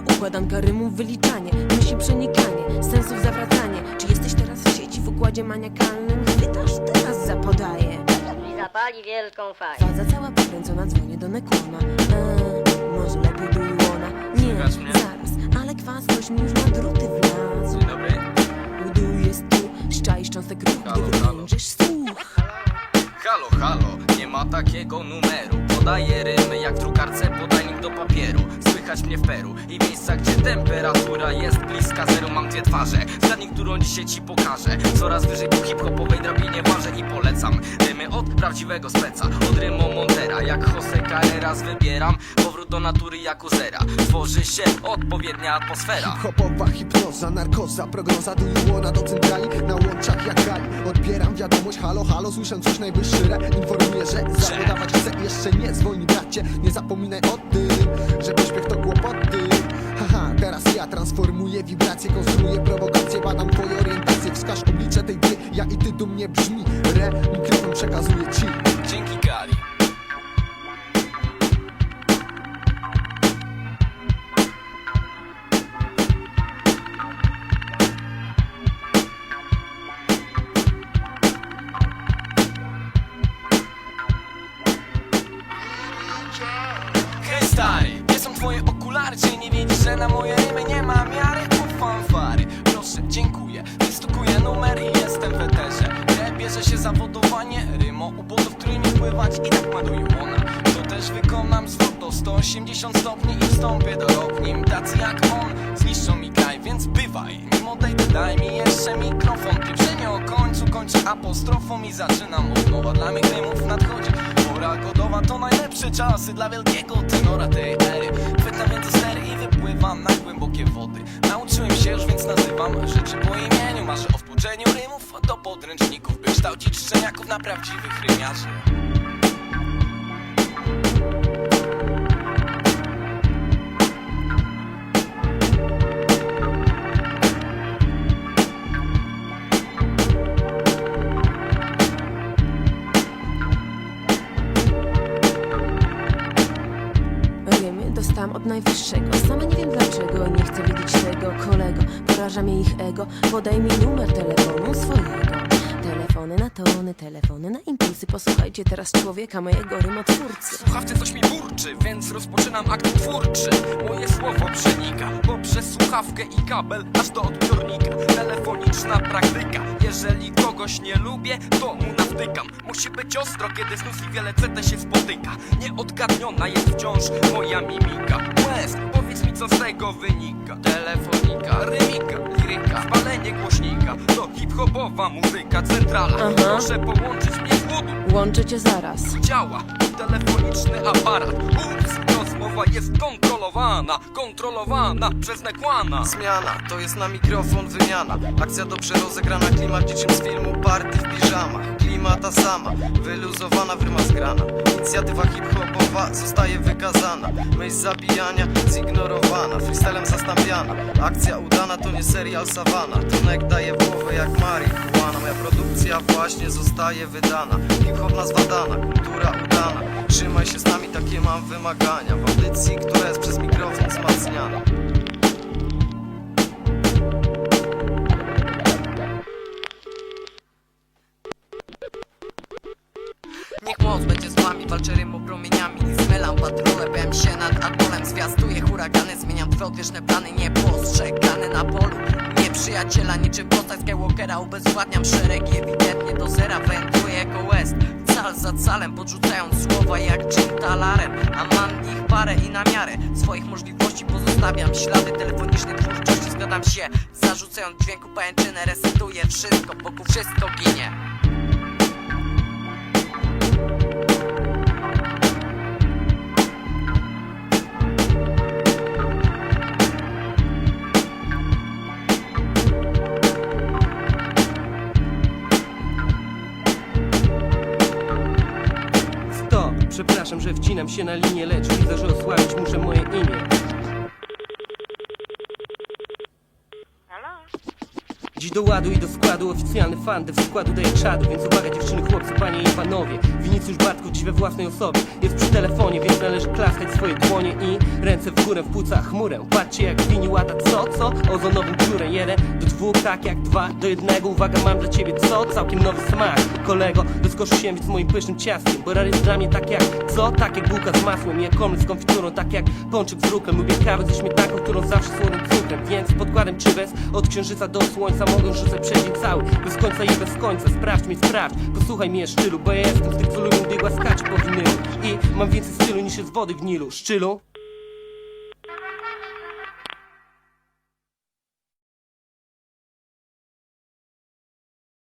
Układanka rymów, wyliczanie. Myśli przenikanie, sensów zawracanie. Czy jesteś teraz w sieci w układzie maniakalnym? Chwytasz, teraz zapodaję i zapali wielką faję. Faza cała pokręcona, dzwonię do Nekłona eee, Może lepiej do Iłona Nie, zaraz, ale kwas ktoś mi już na druty wlazł Dzień dobry. Udu jest tu, szczaisz cząstek ruch, Halo, gdy wyłączysz słuch. Halo, halo, nie ma takiego numeru Podaję rymy jak w drukarce podajnik do papieru. Słychać mnie w Peru i miejsca, gdzie temperatura jest bliska zeru. Mam dwie twarze, zgadnij, którą dzisiaj ci pokażę. Coraz wyżej po hip-hopowej drabinie ważę i polecam Rymy od prawdziwego speca, od rymu Montera Jak Jose Carreras wybieram powrót do natury jak u zera. Tworzy się odpowiednia atmosfera. Hip-hopowa hipnoza, narkoza, prognoza do Iłona, do centrali Na łączach jak gali Odbieram wiadomość, halo, halo Słyszę coś najwyższy re Informuję, że zawodować chcę. Jeszcze nie dzwoni bracie Nie zapominaj o tym Że pośpiech to kłopoty. Haha, teraz ja transformuję wibracje Konstruuję prowokacje, badam twoje orientacje. Wskaż oblicze tej gry, ja i ty do mnie brzmi. Re, mikrofon przekazuję ci. Dzięki Gali Hej stary, gdzie są twoje okulary? Czy nie widzisz, że na moje rymy nie ma miary? O fanfary, proszę, dziękuję. Wystukuję numer i jestem w eterze. Grę bierze się zawodowanie. Rymo ubotów, którymi wpływać i tak ma do Iłona To też wykonam zwrot do 180 stopni I wstąpię do rok nim. Tacy jak on zniszczą mi kraj, więc bywaj. Nim odejdę, daj mi jeszcze mikrofon. Pieprzenie o końcu kończę apostrofą I zaczynam od nowa. Dla mych rymów nadchodzi godowa To najlepsze czasy dla wielkiego tenora tej ery. Chwytam więc za stery i wypływam na głębokie wody. Nauczyłem się już, więc nazywam rzeczy po imieniu. Marzę o współczeniu rymów do podręczników By kształcić szczeniaków na prawdziwych rymiarzy Dostałam od najwyższego. Sama nie wiem dlaczego, nie chcę wiedzieć tego Kolego, poraża mnie ich ego. Podaj mi numer telefonu swojego. Telefony na tony, telefony na impulsy. Posłuchajcie teraz człowieka, mojego rymotwórcy. Słuchawce coś mi burczy, więc rozpoczynam akt twórczy. Moje słowo przenika poprzez słuchawkę i kabel aż do odbiornika. Telefoniczna praktyka, jeżeli kogoś nie lubię, to mu nawtykam. Musi być ostro, kiedy znów i wiele CT się spotyka. Nieodgadniona jest wciąż moja mimika. West, powiedz mi co z tego wynika. Telefonika, rymika, liryka, spalenie głośnika. To hip-hopowa muzyka centrala. Aha. Proszę połączyć mnie z łudu Łączę cię zaraz. Działa telefoniczny aparat. Ups, jest kontrolowana Kontrolowana przez nekłana. Zmiana, to jest na mikrofon wymiana. Akcja dobrze rozegrana, klimat niczym z filmu Party w piżamach, klima ta sama Wyluzowana, w ryma zgrana Inicjatywa hip-hopowa zostaje wykazana. Myśl zabijania zignorowana Freestylem zastąpiana Akcja udana to nie serial Savana Tunek daje głowę jak marihuana. Moja produkcja właśnie zostaje wydana. Hip-hop nazwa kultura udana. Trzymaj się z nami, takie mam wymagania. W audycji, która jest przez mikrofon wzmacniana. Niech moc będzie z wami, walczę i zmylam się nad atolem, zwiastuję huragany Zmieniam twe odwieczne plany, niepostrzegany na polu. Nieprzyjaciela niczym postać Skywalkera Ubezwładniam szeregi, ewidentnie do zera Wędruję jako West, cal za calem Podrzucając słowa jak Jim Talarem. A mam ich parę i na miarę Swoich możliwości pozostawiam. Ślady telefonicznej twórczości Zgadzam się, zarzucając dźwięku pajęczynę Resetuję wszystko, wokół wszystko ginie przepraszam, że wcinam się na linię, lecz widzę, że osłabić muszę moje imię. Dziś do ładu i do składu. Oficjalny fan w składu daje czadu Więc uwaga dziewczyny, chłopcy, panie i panowie. Winicjusz Bartków dziś we własnej osobie. Jest przy telefonie, więc należy klaskać swoje dłonie I ręce w górę w płuca chmurę. Patrzcie jak wini łata, co, co? Ozonowym dziurę Jeden do dwóch, tak jak dwa do jednego. Uwaga, mam dla ciebie co? Całkiem nowy smak. Kolego, rozkoszuj się z moim pysznym ciastkiem Bo rary jest dla mnie tak jak, co? Tak jak bułka z masłem Jak omlet z konfiturą, tak jak pączek z ruklem Lubię kawę ze śmietaką, którą zawsze słonym cukrem. Więc podkładem czy bez, od księżyca do słońca Mogę rzucać przez dzień cały, bez końca i bez końca Sprawdź mnie, sprawdź, posłuchaj mnie sztylu Bo ja jestem z tych, co lubią gdy głaskać po winylu. I mam więcej stylu niż jest wody w Nilu. Szczylu